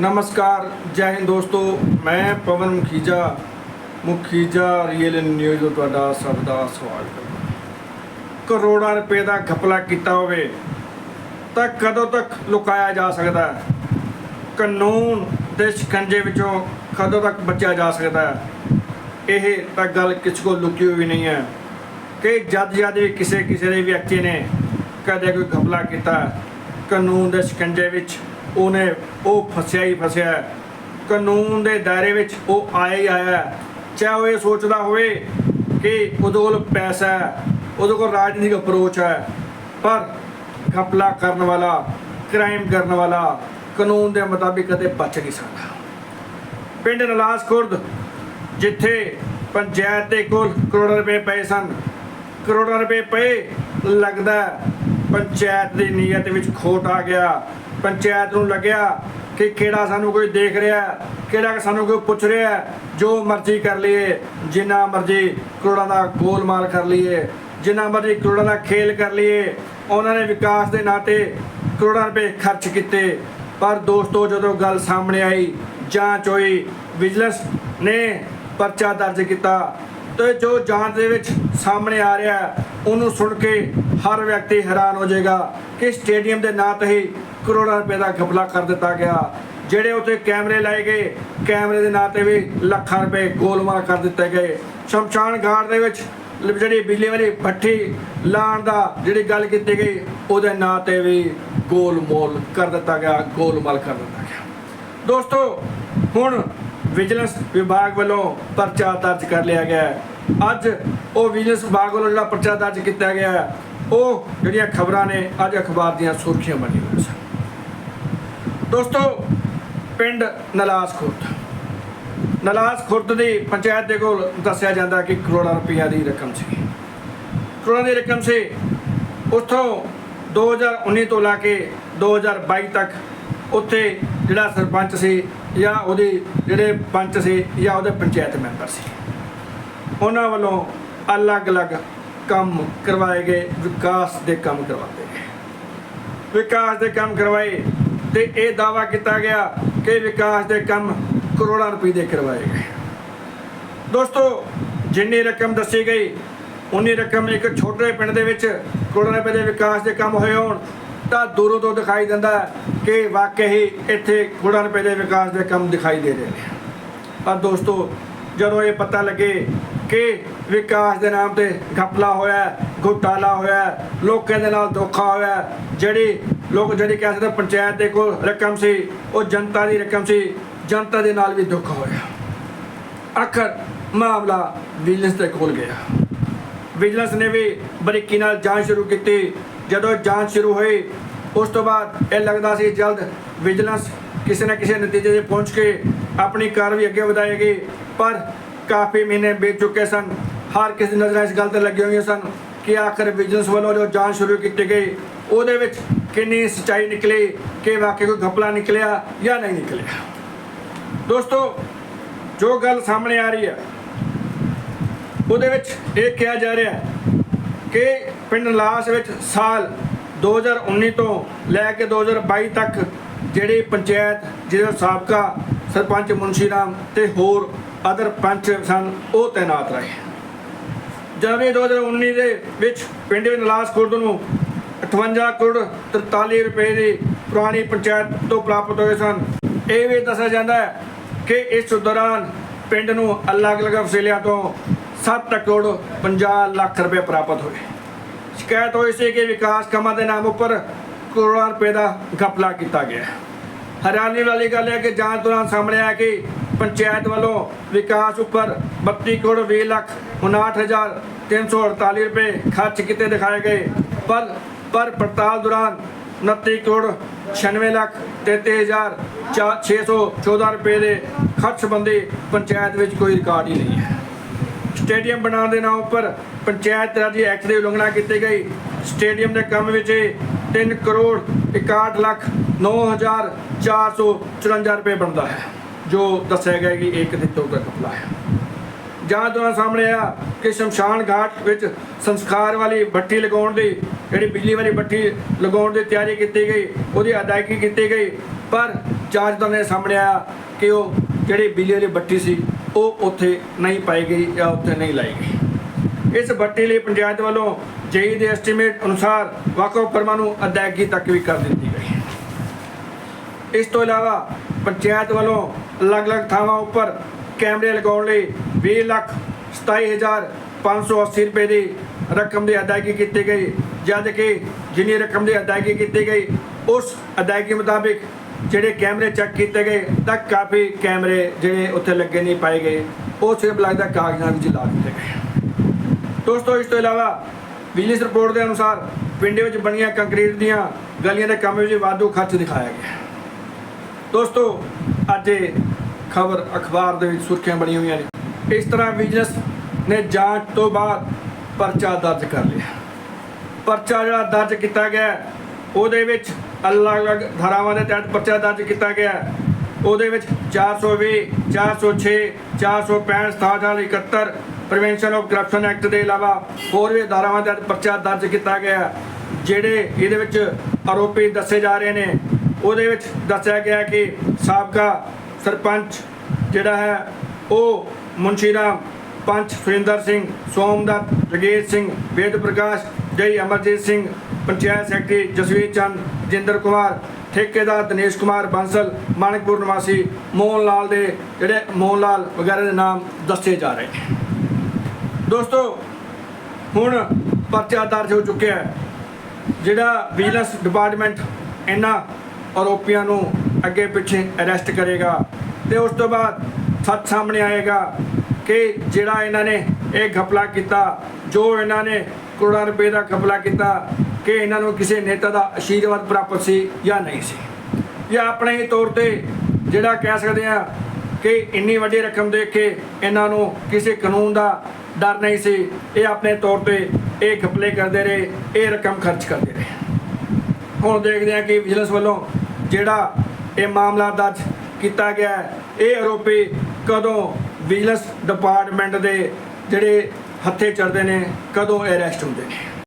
ਨਮਸਕਾਰ, ਜੈ ਹਿੰਦ ਦੋਸਤੋ, ਮੈਂ ਪਵਨ ਮੁਖੀਜਾ ਮੁਖੀਜਾ ਰੀਅਲ ਨਿਊਜ਼ ਤੋਂ ਤੁਹਾਡਾ ਸਭ ਦਾ ਸਵਾਗਤ ਹੈ। ਕਰੋੜਾਂ ਰੁਪਏ ਦਾ ਘਪਲਾ ਕੀਤਾ ਹੋਵੇ, ਤਾਂ ਕਦੋਂ ਤੱਕ ਲੁਕਾਇਆ ਜਾ ਸਕਦਾ ਹੈ? ਕਾਨੂੰਨ ਦੇ ਸ਼ਿਕੰਜੇ ਵਿੱਚੋਂ ਕਦੋਂ ਤੱਕ ਬਚਿਆ ਜਾ ਸਕਦਾ ਹੈ? ਇਹ ਤਾਂ ਗੱਲ ਕਿਸੇ ਕੋਲ ਲੁਕੀ ਹੋਈ ਨਹੀਂ ਹੈ ਕਿ ਜਦ ਜਦ ਵੀ ਕਿਸੇ ਕਿਸੇ ਦੇ ਵਿਅਕਤੀ ਨੇ ਕਦੇ ਕੋਈ ਘਪਲਾ ਕੀਤਾ ਕਾਨੂੰਨ ਦੇ ਸ਼ਿਕੰਜੇ ਵਿੱਚ ਉਹਨੇ ਉਹ ਫਸਿਆ ਹੀ ਫਸਿਆ ਕਾਨੂੰਨ ਦੇ ਦਾਇਰੇ ਵਿੱਚ ਉਹ ਆਇਆ ਹੀ ਆਇਆ ਚਾਹੇ ਉਹ ਇਹ ਸੋਚਦਾ ਹੋਵੇ ਕਿ ਉਹਦੇ ਕੋਲ ਪੈਸਾ ਹੈ, ਉਹਦੇ ਕੋਲ ਰਾਜਨੀਤਿਕ ਅਪਰੋਚ ਹੈ, ਪਰ ਘਪਲਾ ਕਰਨ ਵਾਲਾ ਕ੍ਰਾਈਮ ਕਰਨ ਵਾਲਾ ਕਾਨੂੰਨ ਦੇ ਮੁਤਾਬਿਕ ਕਦੇ ਬਚ ਨਹੀਂ ਸਕਦਾ। ਪਿੰਡ ਨਲਾਸ ਖੁਰਦ, ਜਿੱਥੇ ਪੰਚਾਇਤ ਦੇ ਕੋਲ ਕਰੋੜਾਂ ਰੁਪਏ ਪਏ ਸਨ, ਕਰੋੜਾਂ ਰੁਪਏ ਪਏ, ਲੱਗਦਾ ਪੰਚਾਇਤ ਦੀ ਨੀਅਤ ਵਿੱਚ ਖੋਟ ਆ ਗਿਆ। ਪੰਚਾਇਤ ਨੂੰ ਲੱਗਿਆ ਕਿ ਕਿਹੜਾ ਸਾਨੂੰ ਕੋਈ ਦੇਖ ਰਿਹਾ ਕਿਹੜਾ ਸਾਨੂੰ ਕੋਈ ਪੁੱਛ ਰਿਹਾ ਜੋ ਮਰਜ਼ੀ ਕਰ ਲਈਏ, ਜਿੰਨਾ ਮਰਜ਼ੀ ਕਰੋੜਾਂ ਦਾ ਗੋਲਮਾਲ ਕਰ ਲਈਏ, ਜਿੰਨਾ ਮਰਜ਼ੀ ਕਰੋੜਾਂ ਦਾ ਖੇਲ ਕਰ ਲਈਏ, ਉਹਨਾਂ ਨੇ ਵਿਕਾਸ ਦੇ ਨਾਤੇ ਕਰੋੜਾਂ ਰੁਪਏ ਖਰਚ ਕੀਤੇ। ਪਰ ਦੋਸਤੋ, ਜਦੋਂ ਗੱਲ ਸਾਹਮਣੇ ਆਈ, ਜਾਂਚ ਹੋਈ, ਵਿਜੀਲੈਂਸ ਨੇ ਪਰਚਾ ਦਰਜ ਕੀਤਾ। ਤੇ ਜੋ ਜਾਂਚ ਦੇ ਵਿੱਚ ਸਾਹਮਣੇ ਆ ਰਿਹਾ ਉਹਨੂੰ ਸੁਣ ਕੇ ਹਰ ਵਿਅਕਤੀ ਹੈਰਾਨ ਹੋ ਜਾਏਗਾ ਕਿ ਸਟੇਡੀਅਮ ਦੇ ਨਾਂ ਤੇ ਹੀ ਕਰੋੜਾਂ ਰੁਪਏ ਦਾ ਘਪਲਾ ਕਰ ਦਿੱਤਾ ਗਿਆ। ਜਿਹੜੇ ਉੱਤੇ ਕੈਮਰੇ ਲਾਏ ਗਏ, ਕੈਮਰੇ ਦੇ ਨਾਂ ਤੇ ਵੀ ਲੱਖਾਂ ਰੁਪਏ ਗੋਲਮਾਲ ਕਰ ਦਿੱਤੇ ਗਏ। ਸ਼ਮਸ਼ਾਨ ਘਾਟ ਦੇ ਵਿੱਚ ਜਿਹੜੀ ਬਿਜਲੀ ਵਾਲੀ ਭੱਠੀ ਲਾਉਣ ਦਾ ਜਿਹੜੀ ਗੱਲ ਕੀਤੀ ਗਈ, ਉਹਦੇ ਨਾਂ ਤੇ ਵੀ ਗੋਲਮੋਲ ਕਰ ਦਿੱਤਾ ਗਿਆ, ਗੋਲਮਾਲ ਕਰ ਦਿੱਤਾ ਗਿਆ। ਦੋਸਤੋ, ਹੁਣ ਵਿਜੀਲੈਂਸ ਵਿਭਾਗ ਵੱਲੋਂ ਪਰਚਾ ਦਰਜ ਕਰ ਲਿਆ ਗਿਆ ਅੱਜ ਉਹ ਵਿਜੀਲੈਂਸ ਵਿਭਾਗ ਵੱਲੋਂ ਜਿਹੜਾ ਪਰਚਾ ਦਰਜ ਕੀਤਾ ਗਿਆ ਉਹ ਜਿਹੜੀਆਂ ਖਬਰਾਂ ਨੇ ਅੱਜ ਅਖਬਾਰ ਦੀਆਂ ਸੁਰਖੀਆਂ ਬਣੀਆਂ ਹੋਈਆਂ ਸਨ। ਦੋਸਤੋ, ਪਿੰਡ ਨਲਾਸ ਖੁਰਦ। ਨਲਾਸ ਖੁਰਦ ਦੀ ਪੰਚਾਇਤ ਦੇ ਕੋਲ ਦੱਸਿਆ ਜਾਂਦਾ ਕਿ ਕਰੋੜਾਂ ਰੁਪਈਆ ਦੀ ਰਕਮ ਸੀ। ਕਰੋੜਾਂ ਦੀ ਰਕਮ ਸੀ, ਉੱਥੋਂ 2019 ਤੋਂ ਲਾ ਕੇ 2022 ਤੱਕ ਉੱਥੇ ਜਿਹੜਾ ਸਰਪੰਚ ਸੀ ਜਾਂ ਉਹਦੇ ਜਿਹੜੇ ਪੰਚ ਸੀ ਜਾਂ ਉਹਦੇ ਪੰਚਾਇਤ ਮੈਂਬਰ ਸੀ। ਉਹਨਾਂ ਵੱਲੋਂ ਅਲੱਗ-ਅਲੱਗ ਕੰਮ ਕਰਵਾਏ ਗਏ, ਵਿਕਾਸ ਦੇ ਕੰਮ ਕਰਵਾਏ ਗਏ। ਵਿਕਾਸ ਦੇ ਕੰਮ ਕਰਵਾਏ ਤੇ ਇਹ ਦਾਵਾ ਕੀਤਾ ਗਿਆ ਕਿ ਵਿਕਾਸ ਦੇ ਕੰਮ ਕਰੋੜਾਂ ਰੁਪਏ ਦੇ ਕਰਵਾਏ ਗਏ। ਦੋਸਤੋ ਜਿੰਨੀ ਰਕਮ ਦੱਸੀ ਗਈ ਉਨੀ ਰਕਮ ਇੱਕ ਛੋਟੇ ਪਿੰਡ ਦੇ ਵਿੱਚ ਕਰੋੜਾਂ ਰੁਪਏ ਦੇ ਵਿਕਾਸ ਦੇ ਕੰਮ ਹੋਏ ਹੋਣ ਤਾਂ ਦੂਰੋਂ ਤੋਂ ਦਿਖਾਈ ਦਿੰਦਾ ਕਿ ਵਾਕਈ ਇੱਥੇ ਕਰੋੜਾਂ ਰੁਪਏ ਦੇ ਵਿਕਾਸ ਦੇ ਕੰਮ ਦਿਖਾਈ ਦੇ ਰਹੇ ਨੇ। ਪਰ ਦੋਸਤੋ ਜਦੋਂ ਇਹ ਪਤਾ ਲੱਗੇ ਕਿ ਵਿਕਾਸ ਦੇ ਨਾਮ ਤੇ ਘਪਲਾ ਹੋਇਆ ਹੈ, ਘੁਟਾਲਾ ਹੋਇਆ ਲੋਕਾਂ ਦੇ ਨਾਲ ਧੋਖਾ ਹੋਇਆ ਜਿਹੜੀ ਲੋਕ ਜਿਹੜੀ ਕਹਿ ਸਕਦੇ ਪੰਚਾਇਤ ਦੇ ਕੋਲ ਰਕਮ ਸੀ, ਉਹ ਜਨਤਾ ਦੀ ਰਕਮ ਸੀ, ਜਨਤਾ ਦੇ ਨਾਲ ਵੀ ਦੁੱਖ ਹੋਇਆ। ਆਖਰ ਮਾਮਲਾ ਵਿਜੀਲੈਂਸ ਦੇ ਕੋਲ ਗਿਆ। ਵਿਜੀਲੈਂਸ ਨੇ ਵੀ ਬਰੀਕੀ ਨਾਲ ਜਾਂਚ ਸ਼ੁਰੂ ਕੀਤੀ। ਜਦੋਂ ਜਾਂਚ ਸ਼ੁਰੂ ਹੋਈ, ਉਸ ਤੋਂ ਬਾਅਦ ਇਹ ਲੱਗਦਾ ਸੀ ਜਲਦ ਵਿਜੀਲੈਂਸ ਕਿਸੇ ਨਾ ਕਿਸੇ ਨਤੀਜੇ ਤੇ ਪਹੁੰਚ ਕੇ ਆਪਣੀ ਕਾਰਵਾਈ ਅੱਗੇ ਵਧਾਏਗੀ। ਪਰ ਕਾਫੀ ਮਹੀਨੇ ਬੀਤ ਚੁੱਕੇ ਸਨ। ਹਰ ਕਿਸੇ ਨਜ਼ਰਾਂ ਇਸ ਗੱਲ ਤੇ ਲੱਗੀਆਂ ਹੋਈਆਂ ਸਨ ਕਿ ਆਖਰ ਵਿਜੀਲੈਂਸ ਵੱਲੋਂ ਜੋ ਜਾਂਚ ਸ਼ੁਰੂ ਕੀਤੀ ਗਈ, ਉਹਦੇ ਵਿੱਚ ਕਿੰਨੀ ਸਚਾਈ ਨਿਕਲੀ, ਕਿ ਵਾਕਿਆ ਕੋਈ ਘਪਲਾ ਨਿਕਲਿਆ ਜਾਂ ਨਹੀਂ ਨਿਕਲਿਆ। ਦੋਸਤੋ, ਜੋ ਗੱਲ ਸਾਹਮਣੇ ਆ ਰਹੀ ਹੈ, ਉਹਦੇ ਵਿੱਚ ਇਹ ਕਿਹਾ ਜਾ ਰਿਹਾ ਕਿ ਪਿੰਡ ਲਾਸ ਵਿੱਚ ਸਾਲ 2019 ਤੋਂ ਲੈ ਕੇ 2022 ਤੱਕ ਜਿਹੜੀ ਪੰਚਾਇਤ, ਜਿਹਦੇ ਸਾਬਕਾ ਸਰਪੰਚ ਮੁਨਸ਼ੀ ਰਾਮ ਤੇ ਹੋਰ ਅਦਰ ਪੰਚ ਸਨ, ਉਹ ਤਾਇਨਾਤ ਰਹੇ। ਜਨਵਰੀ 2019 ਦੇ ਵਿੱਚ ਪਿੰਡ ਨਲਾਸ ਖੁਰਦ ਨੂੰ 58 ਕਰੋੜ 43 ਰੁਪਏ ਦੀ ਪੁਰਾਣੀ ਪੰਚਾਇਤ ਤੋਂ ਪ੍ਰਾਪਤ ਹੋਏ ਸਨ। ਇਹ ਵੀ ਦੱਸਿਆ ਜਾਂਦਾ ਹੈ ਕਿ ਇਸ ਦੌਰਾਨ ਪਿੰਡ ਨੂੰ ਅਲੱਗ-ਅਲੱਗ ਫਸਿਲਿਆਂ ਤੋਂ 7 ਕਰੋੜ 50 ਲੱਖ ਰੁਪਏ ਪ੍ਰਾਪਤ ਹੋਏ। ਸ਼ਿਕਾਇਤ ਹੋਈ ਸੀ ਕਿ ਵਿਕਾਸ ਕੰਮਾਂ ਦੇ ਨਾਮ ਉੱਪਰ ਕਰੋੜਾਂ ਰੁਪਏ ਦਾ ਘਪਲਾ ਕੀਤਾ ਗਿਆ ਹੈਰਾਨੀ ਵਾਲੀ ਗੱਲ ਹੈ ਕਿ ਜਾਂਚ ਦੌਰਾਨ ਸਾਹਮਣੇ ਆਇਆ ਕਿ ਪੰਚਾਇਤ ਵੱਲੋਂ ਵਿਕਾਸ ਉੱਪਰ 32 ਕਰੋੜ 20 ਲੱਖ 59348 ਰੁਪਏ ਖਰਚ ਕੀਤੇ ਦਿਖਾਏ ਗਏ, ਪਰ ਪਰ ਪੜਤਾਲ ਦੌਰਾਨ 29 ਕਰੋੜ 96 ਲੱਖ 33614 ਰੁਪਏ ਦੇ ਖਰਚ ਸੰਬੰਧੀ ਪੰਚਾਇਤ ਵਿੱਚ ਕੋਈ ਰਿਕਾਰਡ ਹੀ ਨਹੀਂ ਹੈ। ਸਟੇਡੀਅਮ ਬਣਾਉਣ ਦੇ ਨਾਂ ਉੱਪਰ ਪੰਚਾਇਤ ਰਾਜੀ ਐਕਟ ਦੀ ਉਲੰਘਣਾ ਕੀਤੀ ਗਈ। ਸਟੇਡੀਅਮ ਦੇ ਕੰਮ ਵਿੱਚ 3 ਕਰੋੜ 61 ਲੱਖ 9454 ਰੁਪਏ ਬਣਦਾ ਹੈ, ਜੋ ਦੱਸਿਆ ਗਿਆ ਕਿ ਇੱਕ ਦਿੱਤੇ ਦਾ ਕਪਲਾ ਹੈ। ਜਾਂਚ ਦੌਰਾਨ ਸਾਹਮਣੇ ਆਇਆ ਕਿ ਸ਼ਮਸ਼ਾਨ ਘਾਟ ਵਿੱਚ ਸੰਸਕਾਰ ਵਾਲੀ ਭੱਠੀ ਲਗਾਉਣ ਦੀ, ਜਿਹੜੀ ਬਿਜਲੀ ਵਾਲੀ ਭੱਠੀ ਲਗਾਉਣ ਦੀ ਤਿਆਰੀ ਕੀਤੀ ਗਈ, ਉਹਦੀ ਅਦਾਇਗੀ ਕੀਤੀ ਗਈ, ਪਰ ਜਾਂਚ ਦੌਰਾਨ ਸਾਹਮਣੇ ਆਇਆ ਕਿ ਉਹ ਜਿਹੜੀ ਬਿਜਲੀ ਵਾਲੀ ਬੱਤੀ ਸੀ, ਉਹ ਉੱਥੇ ਨਹੀਂ ਪਾਈ ਗਈ ਜਾਂ ਉੱਥੇ ਨਹੀਂ ਲਾਈ ਗਈ। ਇਸ ਬੱਤੀ ਲਈ ਪੰਚਾਇਤ ਵੱਲੋਂ ਜੇਈ ਦੇ ਐਸਟੀਮੇਟ ਅਨੁਸਾਰ ਵਾਕਫ ਫਰਮਾਂ ਨੂੰ ਅਦਾਇਗੀ ਤੱਕ ਵੀ ਕਰ ਦਿੱਤੀ ਗਈ। ਇਸ ਤੋਂ ਇਲਾਵਾ ਪੰਚਾਇਤ ਵੱਲੋਂ ਅਲੱਗ-ਅਲੱਗ ਥਾਵਾਂ ਉੱਪਰ ਕੈਮਰੇ ਲਗਾਉਣ ਲਈ 20 ਲੱਖ 27580 ਰੁਪਏ ਦੀ ਰਕਮ ਦੀ ਅਦਾਇਗੀ ਕੀਤੀ ਗਈ, ਜਦ ਕਿ ਜਿੰਨੀ ਰਕਮ ਦੀ ਅਦਾਇਗੀ ਕੀਤੀ ਗਈ, ਉਸ ਅਦਾਇਗੀ ਮੁਤਾਬਿਕ ਜਿਹੜੇ ਕੈਮਰੇ ਚੈੱਕ ਕੀਤੇ ਗਏ, ਤਾਂ ਕਾਫੀ ਕੈਮਰੇ ਜਿਹੜੇ ਉੱਥੇ ਲੱਗੇ ਨਹੀਂ ਪਾਏ ਗਏ। ਉਹ ਸਿਰਫ ਲੱਗਦਾ ਕਾਗਜ਼ਾਂ ਵਿੱਚ ਲਾ ਦਿੱਤੇ ਗਏ। ਦੋਸਤੋ, ਇਸ ਤੋਂ ਇਲਾਵਾ ਬਿਜਲੀ ਰਿਪੋਰਟ ਦੇ ਅਨੁਸਾਰ ਪਿੰਡ ਵਿੱਚ ਬਣੀਆਂ ਕੰਕਰੀਟ ਦੀਆਂ ਗਲੀਆਂ ਦੇ ਕੰਮ ਵਿੱਚ ਵਾਧੂ ਖਰਚ ਦਿਖਾਇਆ ਗਿਆ। ਦੋਸਤੋ, ਅੱਜ ਇਹ ਖਬਰ ਅਖਬਾਰ ਦੇ ਵਿੱਚ ਸੁਰਖੀਆਂ ਬਣੀਆਂ ਹੋਈਆਂ ਨੇ। ਇਸ ਤਰ੍ਹਾਂ ਬਿਜ਼ਨਸ ਨੇ ਜਾਂਚ ਤੋਂ ਬਾਅਦ ਪਰਚਾ ਦਰਜ ਕਰ ਲਿਆ। ਪਰਚਾ ਜਿਹੜਾ ਦਰਜ ਕੀਤਾ ਗਿਆ, ਉਹਦੇ ਵਿੱਚ ਅਲੱਗ-ਅਲੱਗ ਧਾਰਾਵਾਂ ਦੇ ਤਹਿਤ ਪਰਚਾ ਦਰਜ ਕੀਤਾ ਗਿਆ। ਉਹਦੇ ਵਿੱਚ 420 406 465 6771 ਪ੍ਰੀਵੈਂਸ਼ਨ ਆਫ ਕਰਪਸ਼ਨ ਐਕਟ ਦੇ ਇਲਾਵਾ ਹੋਰ ਵੀ ਧਾਰਾਵਾਂ ਦੇ ਤਹਿਤ ਪਰਚਾ ਦਰਜ ਕੀਤਾ ਗਿਆ, ਜਿਹੜੇ ਇਹਦੇ ਵਿੱਚ ਆਰੋਪੀ ਦੱਸੇ ਜਾ ਰਹੇ ਨੇ। ਉਹਦੇ ਵਿੱਚ ਦੱਸਿਆ ਗਿਆ ਕਿ ਸਾਬਕਾ ਸਰਪੰਚ ਜਿਹੜਾ ਹੈ, ਉਹ ਮੁਨਸ਼ੀ ਰਾਮ ਪੰਚ ਸੁਰਿੰਦਰ ਸਿੰਘ ਸੋਮਦੱਤ ਜਗੇਸ਼ ਸਿੰਘ, ਵੇਦ ਪ੍ਰਕਾਸ਼, ਜੈ ਅਮਰਜੀਤ ਸਿੰਘ, ਪੰਚਾਇਤ ਸੈਕਟਰੀ ਜਸਵੀਰ ਚੰਦ, ਜਿੰਦਰ ਕੁਮਾਰ, ਠੇਕੇਦਾਰ ਦਿਨੇਸ਼ ਕੁਮਾਰ ਬੰਸਲ, ਮਾਨਕਪੁਰ ਨਿਵਾਸੀ ਮੋਹਨ ਲਾਲ ਦੇ ਜਿਹੜੇ ਮੋਹਨ ਲਾਲ ਵਗੈਰਾ ਦੇ ਨਾਮ ਦੱਸੇ ਜਾ ਰਹੇ ਦੋਸਤੋ, ਹੁਣ ਪਰਚਾ ਦਰਜ ਹੋ ਚੁੱਕਿਆ ਹੈ। ਜਿਹੜਾ ਵਿਜੀਲੈਂਸ ਡਿਪਾਰਟਮੈਂਟ ਇਹਨਾਂ ਆਰੋਪੀਆਂ ਨੂੰ ਅੱਗੇ ਪਿੱਛੇ ਅਰੈਸਟ ਕਰੇਗਾ ਤੇ ਉਸ ਤੋਂ ਬਾਅਦ ਸੱਚ ਸਾਹਮਣੇ ਆਏਗਾ। ਕਿ ਜਿਹੜਾ ਇਹਨਾਂ ਨੇ ਇਹ ਘਪਲਾ ਕੀਤਾ, ਜੋ ਇਹਨਾਂ ਨੇ ਕਰੋੜਾਂ ਰੁਪਏ ਦਾ ਘਪਲਾ ਕੀਤਾ, ਕਿ ਇਹਨਾਂ ਨੂੰ ਕਿਸੇ ਨੇਤਾ ਦਾ ਆਸ਼ੀਰਵਾਦ ਪ੍ਰਾਪਤ ਸੀ ਜਾਂ ਨਹੀਂ ਸੀ। ਜਾਂ ਆਪਣੇ ਹੀ ਤੌਰ ਤੇ ਜਿਹੜਾ ਕਹਿ ਸਕਦੇ ਆ ਕਿ ਇੰਨੀ ਵੱਡੀ ਰਕਮ ਦੇ ਕੇ ਇਹਨਾਂ ਨੂੰ ਕਿਸੇ ਕਾਨੂੰਨ ਦਾ ਡਰ ਨਹੀਂ ਸੀ, ਇਹ ਆਪਣੇ ਤੌਰ ਤੇ ਇਹ ਘਪਲੇ ਕਰਦੇ ਰਹੇ, ਇਹ ਰਕਮ ਖਰਚ ਕਰਦੇ ਰਹੇ। ਹੁਣ ਦੇਖਦੇ ਹਾਂ ਕਿ ਵਿਜੀਲੈਂਸ ਵੱਲੋਂ ਜਿਹੜਾ ਇਹ ਮਾਮਲਾ ਦਰਜ ਕੀਤਾ ਗਿਆ ਇਹ ਆਰੋਪੀ ਕਦੋਂ ਵਿਜੀਲੈਂਸ ਡਿਪਾਰਟਮੈਂਟ ਦੇ ਜਿਹੜੇ ਹੱਥੇ ਚੜਦੇ ਨੇ ਕਦੋਂ ਅਰੈਸਟ ਹੁੰਦੇ ਨੇ?